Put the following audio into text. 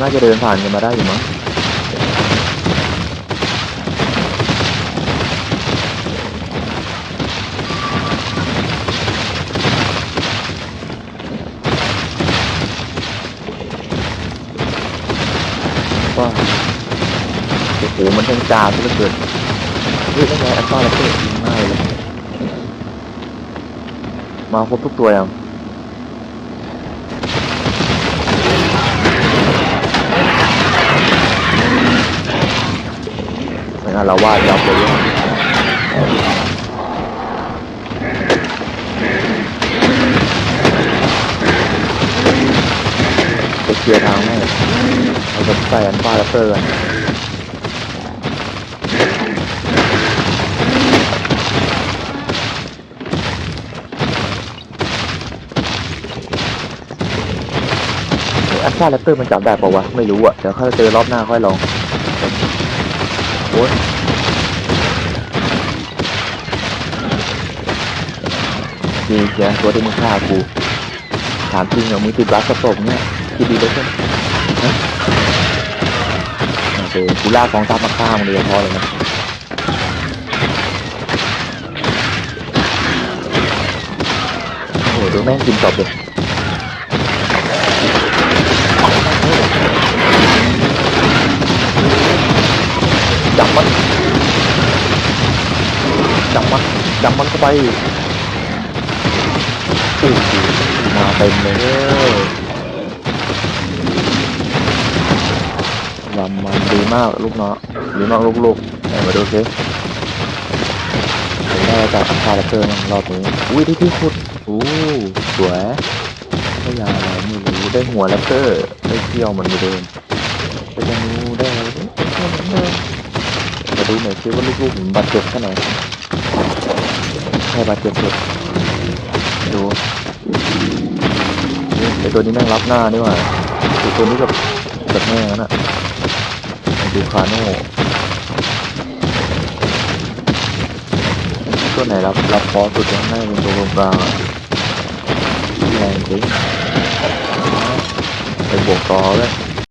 น่าจะเดินผ่านกันมาได้อยู่มั้งว่าโอ้โหมันทั้งจาซะเหลือเกินเฮ้ยนั่นไงอัลฟาแรปเตอร์ยิงง่ายเลยมาครบทุกตัวยัง ไม่งั้นเราวาดยับเลยเนี่ยจะเคลียร์ทางให้เราจะใส่อันฟ้าแรปเตอร์นอันฟาแรปเตอร์มันจับได้ปะวะ ไม่รู้อะเดี๋ยวค่อยเจอรอบหน้าค่อยลอง โอ้ยมีแกตัวที่มึงฆ่ากูถามจริงเหรอมึงติดรักกระสบเนี่ยคิดดีเลยใช่ไหมโอเคกูลากกองทัพมาฆ่ามึงเลยพอเลยนะโอ้โหดูแม่งกินจบเลย จับมันจับมันเข้าไปโอ้โหมาเต็มเลยลำมันดีมากลูกเนาะดีมากลูกๆไหนมาดูสิได้จากคาแรคเตอร์มันรอบนี้อุ้ยที่ที่ขุดอู้สวยได้ยาอะไรไม่รู้ได้หัวแรปเตอร์ได้เที่ยวเหมันเดิมได้ธนูได้อะไรได้เที่ยวเหมือนเดิมมาดูหน่อยสิว่าลูกๆผมบาดเจ็บแค่ไหน ใช่บาดเจ็บสุดดูไอตัวนี้แม่งรับหน้านี่หว่าไอตัวนี้กับกับแม่งนั่นอะดูคาโน่ตัวไหนรับรับคอสุดยังให้เป็นตัวกลางแรงจริงไปบวกต่อเลย